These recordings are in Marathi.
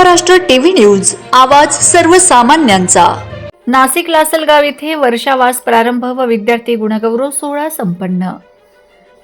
महाराष्ट्र टीव्ही न्यूज आवाज सर्वसामान्यांचा. नाशिक लासलगाव येथे वर्षावास प्रारंभ व विद्यार्थी गुणगौरव सोहळा संपन्न.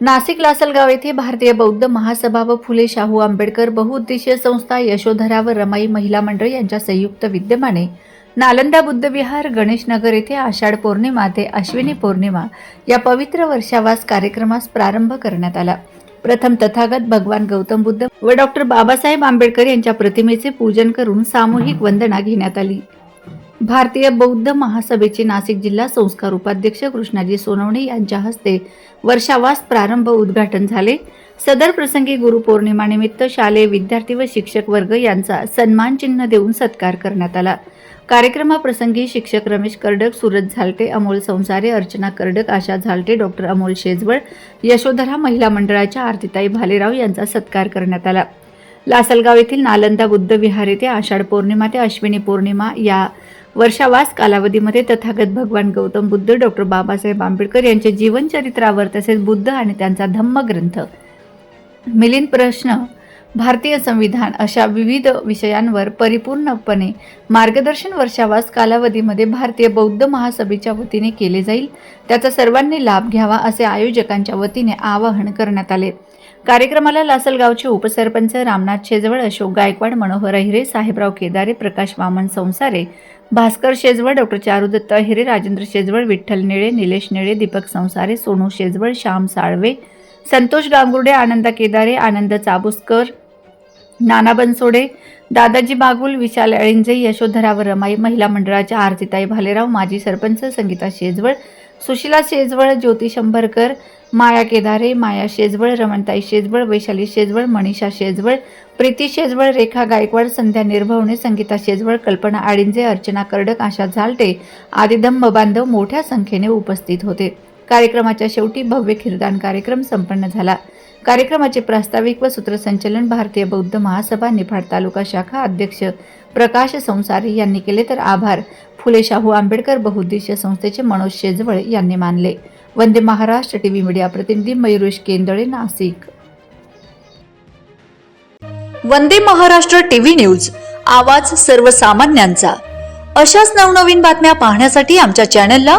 नाशिक लासलगाव येथे भारतीय बौद्ध महासभा व फुले शाहू आंबेडकर बहुउद्देशीय संस्था यशोधरा व रमाई महिला मंडळ यांच्या संयुक्त विद्यमाने नालंदा बुद्धविहार गणेशनगर येथे आषाढ पौर्णिमा ते अश्विनी पौर्णिमा या पवित्र वर्षावास कार्यक्रमास प्रारंभ करण्यात आला. प्रथम तथागत भगवान गौतम बुद्ध व डॉक्टर बाबासाहेब आंबेडकर यांच्या प्रतिमेचे पूजन करून सामूहिक वंदना घेण्यात आली. भारतीय बौद्ध महासभेचे नाशिक जिल्हा संस्कार उपाध्यक्ष कृष्णाजी सोनवणे यांच्या हस्ते वर्षावास प्रारंभ उद्घाटन झाले. सदर प्रसंगी गुरुपौर्णिमानिमित्त शालेय विद्यार्थी व शिक्षक वर्ग यांचा सन्मान चिन्ह देऊन सत्कार करण्यात आला. कार्यक्रमाप्रसंगी शिक्षक रमेश कर्डक सूरज झालटे अमोल संसारे अर्चना कर्डक आशा झालटे डॉक्टर अमोल शेजवळ यशोधरा महिला मंडळाच्या आरतीताई भालेराव यांचा सत्कार करण्यात आला. लासलगाव येथील नालंदा बुद्ध विहार येथे आषाढ पौर्णिमा ते अश्विनी पौर्णिमा या वर्षावास कालावधीमध्ये तथागत भगवान गौतम बुद्ध डॉक्टर बाबासाहेब आंबेडकर यांचे जीवनचरित्रावर तसेच बुद्ध आणि त्यांचा धम्मग्रंथ. मिलिंद प्रश्न भारतीय संविधान अशा विविध विषयांवर परिपूर्णपणे मार्गदर्शन वर्षावास कालावधीमध्ये भारतीय बौद्ध महासभेच्या वतीने केले जाईल. त्याचा सर्वांनी लाभ घ्यावा असे आयोजकांच्या वतीने आवाहन करण्यात आले. कार्यक्रमाला लासलगावचे उपसरपंच रामनाथ शेजवळ अशोक गायकवाड मनोहर अहिरे साहेबराव केदारे प्रकाश वामन संसारे भास्कर शेजवळ डॉक्टर चारुदत्त अहिरे राजेंद्र शेजवळ विठ्ठल निळे निलेश निळे दीपक संसारे सोनू शेजवळ श्याम साळवे संतोष गांगुर्डे आनंदा केदारे आनंद चाबुस्कर नाना बनसोडे दादाजी बागुल विशाल अळिंजे यशोधरा व रमाई महिला मंडळाच्या आरतीताई भालेराव माजी सरपंच संगीता शेजवळ सुशिला शेजवळ ज्योती शंभरकर माया केदारे माया शेजवळ रमणताई शेजवळ वैशाली शेजवळ मनीषा शेजवळ प्रीती शेजवळ रेखा गायकवाड संध्या निर्भवणे संगीता शेजवळ कल्पना आडिंजे अर्चना कर्डक आशा झालटे आदी धम्म बांधव मोठ्या संख्येने उपस्थित होते. कार्यक्रमाच्या शेवटी भव्य खिरदान कार्यक्रम संपन्न झाला. कार्यक्रमाचे प्रास्ताविक व सूत्रसंचलन भारतीय बौद्ध महासभा निफाड तालुका शाखा अध्यक्ष प्रकाश संसारी यांनी केले तर आभार. फुले शाहू आंबेडकर बहुउद्देशीय संस्थेचे मनोज शेजवळ यांनी मानले. वंदे महाराष्ट्र टीव्ही मीडिया प्रतिनिधी मयुरेश केंदळे नाशिक. वंदे महाराष्ट्र टीव्ही न्यूज आवाज सर्वसामान्यांचा. अशाच नवनवीन बातम्या पाहण्यासाठी आमच्या चॅनलला